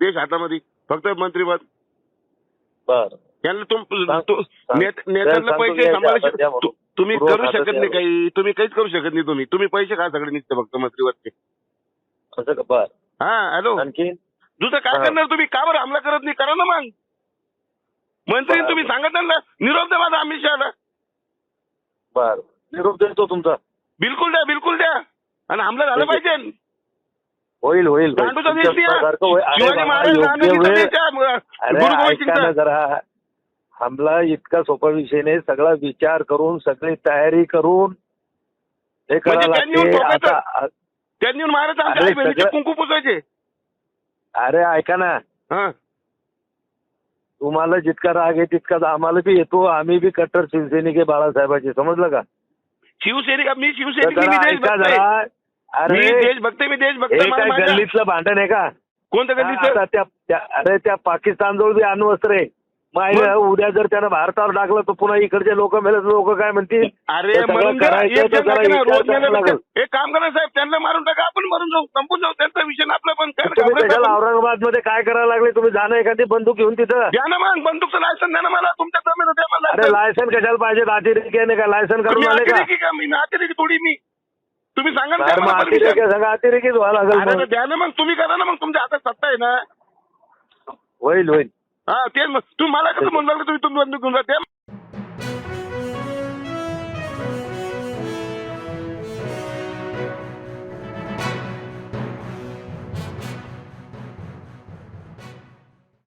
देश हातामध्ये. फक्त मंत्रीपद. बर. यांना नेत्यांना पैसे सांभाळू तुम्ही करू शकत नाही काही. तुम्ही काहीच करू शकत नाही तुम्ही. तुम्ही पैसे खा सगळे निघते फक्त मंत्रीवरचे? असं का? बर. हा हॅलो. आणखी? दुसरं काय. करणार तुम्ही? का बरं हमला करत नाही? करा ना मग. मंत्री. तुम्ही सांगत ना? निरोप द्या माझा अमित शहाला. बर. निरोप देतो तुमचा. बिलकुल द्या बिलकुल द्या. आणि हमला झाला. पाहिजे. होईल होईल. जरा. हमला इतका सोपा विषय नाही. सगळा विचार करून सगळी तयारी करून हे म्हणजे त्यांनी आमच्या अरे कुंकू पुसायचे. ऐका ना. हा. तुम्हाला जितका राग आहे तितकाच आम्हाला बी येतो. आम्ही बी कट्टर शिवसैनिक आहे बाळासाहेबाचे. समजलं का? शिवसैनिक मी शिवसैनिक मी मी अरे देशभक्त मी देशभक्त हे काय माझ्या- गल्लीतलं भांडण आहे का कोणतं आता गल्लीचं त्या त्या- अरे त्या पाकिस्तान जवळ बी अण्वस्त्र आहे मग? उद्या जर त्यानं भारतावर टाकलं तर पुन्हा इकडचे लोक मेले लोक काय म्हणतील अरे सगळं मरून द्या. करायचं एक तर जण जरा लागेल ना, विचार रोज करायला मेल्यापेक्षा. लागेल. एक काम करा साहेब त्यांना मारून टाका आपण मरून जाऊ संपून जाऊ त्यांचा विषय ना आपला पण काय तुम्ही घाबरायचं त्याच्याला आपण? औरंगाबादमध्ये काय करायला लागले तुम्ही जाणं एखादी बंदूक घेऊन तिथं द्या ना मग बंदूकचं लायसन द्या ना मला तुमच्या जमीन द्या मला अरे license. लायसन कशाला पाहिजे अतिरेकी आहे का लायसन तुम्ही करून आले का मी अतिरेकी थोडी मी तुम्ही सांगा ना अतिरेकी. सगळं अतिरेकीच व्हायला अरे लागेल तर मग. द्या ना मग तुम्ही करा ना मग तुमच्या हातात सत्ता आहे ना. होईल होईल. हा ते मग. तुम्ही मला कसं म्हणलं तुम्ही तुम्ही बंदूक घेऊन जा द्या